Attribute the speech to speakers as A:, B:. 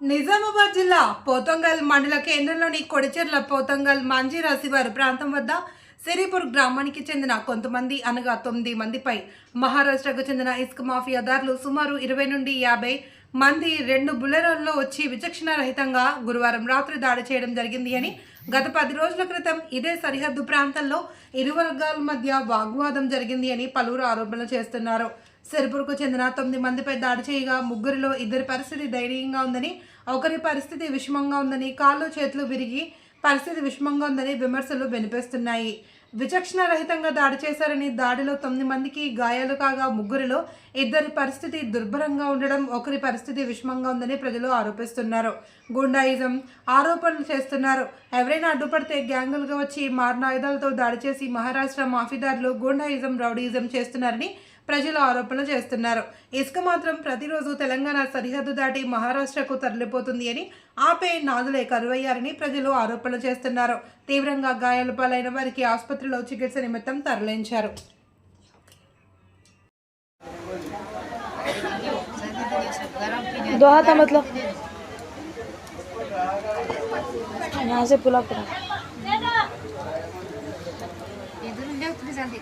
A: నిజామాబాద్ జిల్లా పోతంగల్ మండల కేంద్రంలోని కొడిచెర్ల పోతంగల్ మంజీరా శివారు ప్రాంతం వద్ద సిరిపూర్ గ్రామానికి చెందిన కొంతమంది అనగా తొమ్మిది మందిపై మహారాష్ట్రకు చెందిన ఇసుక మాఫియాదారులు సుమారు ఇరవై నుండి యాభై మంది రెండు బుల్లెరోల్లో వచ్చి విచక్షణ రహితంగా గురువారం రాత్రి దాడి చేయడం జరిగింది అని గత పది రోజుల క్రితం ఇదే సరిహద్దు ప్రాంతంలో ఇరు వర్గాల మధ్య వాగ్వాదం జరిగింది అని పలువురు ఆరోపణలు చేస్తున్నారు. సిరిపూర్కు చెందిన తొమ్మిది మందిపై దాడి చేయగా ముగ్గురిలో ఇద్దరి పరిస్థితి దయనీయంగా ఉందని ఒకరి పరిస్థితి విషమంగా ఉందని కాళ్ళు చేతులు విరిగి పరిస్థితి విషమంగా ఉందని విమర్శలు వినిపిస్తున్నాయి. విచక్షణ రహితంగా దాడి చేశారని దాడిలో తొమ్మిది మందికి గాయాలు కాగా ముగ్గురిలో ఇద్దరి పరిస్థితి దుర్భరంగా ఉండడం ఒకరి పరిస్థితి విషమంగా ఉందని ప్రజలు ఆరోపిస్తున్నారు. గుండాయిజం ఆరోపణలు చేస్తున్నారు. ఎవరైనా అడ్డుపడితే గ్యాంగులుగా వచ్చి మారణాయుధాలతో దాడి చేసి మహారాష్ట్ర మాఫీదారులు గుండాయిజం రౌడీయిజం చేస్తున్నారని ప్రజలు ఆరోపణలు చేస్తున్నారు ఇసుక మాత్రం ప్రతిరోజు తెలంగాణ సరిహద్దు దాటి మహారాష్ట్రకు తరలిపోతుంది అని ఆపే నాదులే కరువయ్యారని ప్రజలు ఆరోపణలు చేస్తున్నారు తీవ్రంగా గాయాల పాలైన వారికి ఆసుపత్రిలో చికిత్స నిమిత్తం తరలించారు
B: दो हाथ है मतलब यहाँ से पुला पड़ा
C: जल्दी